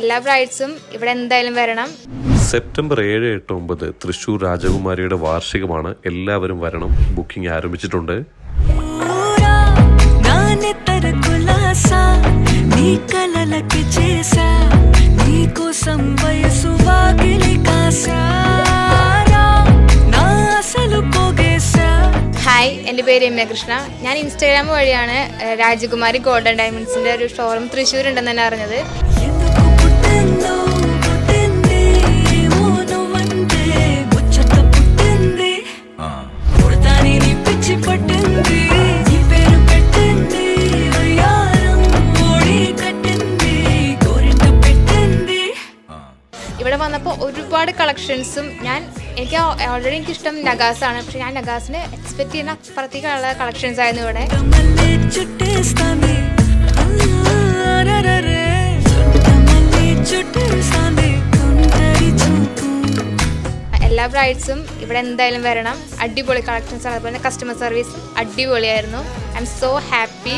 എല്ലാ ബ്രൈഡ്സും ഇവിടെ എന്തായാലും വരണം. സെപ്റ്റംബർ ഏഴ് എട്ട് ഒമ്പത് തൃശൂർ രാജകുമാരിയുടെ വാർഷികമാണ് എല്ലാവരും വരണം. ബുക്കിംഗ് ആരംഭിച്ചിട്ടുണ്ട്. ഹായ് എന്റെ പേര് രമ്യകൃഷ്ണ. ഞാൻ ഇൻസ്റ്റാഗ്രാം വഴിയാണ് രാജകുമാരി ഗോൾഡൻ ഡയമണ്ട്സിന്റെ ഒരു ഷോറൂം തൃശ്ശൂർ ഉണ്ടെന്ന് തന്നെ അറിഞ്ഞത്. ഇവിടെ വന്നപ്പോൾ ഒരുപാട് കളക്ഷൻസും ഞാൻ എനിക്ക് ഓൾറെഡി എനിക്ക് ഇഷ്ടം നഗാസാണ് പക്ഷെ ഞാൻ നഗാസിന് എക്സ്പെക്ട് ചെയ്യുന്ന അപ്പുറത്തേക്കുള്ള കളക്ഷൻസ് ആയിരുന്നു ഇവിടെ എല്ലാ ബ്രൈഡ്സും ഇവിടെ എന്തായാലും വരണം. അടിപൊളി കളക്ഷൻസ് അതുപോലെ കസ്റ്റമർ സർവീസ് അടിപൊളിയായിരുന്നു. I'm so happy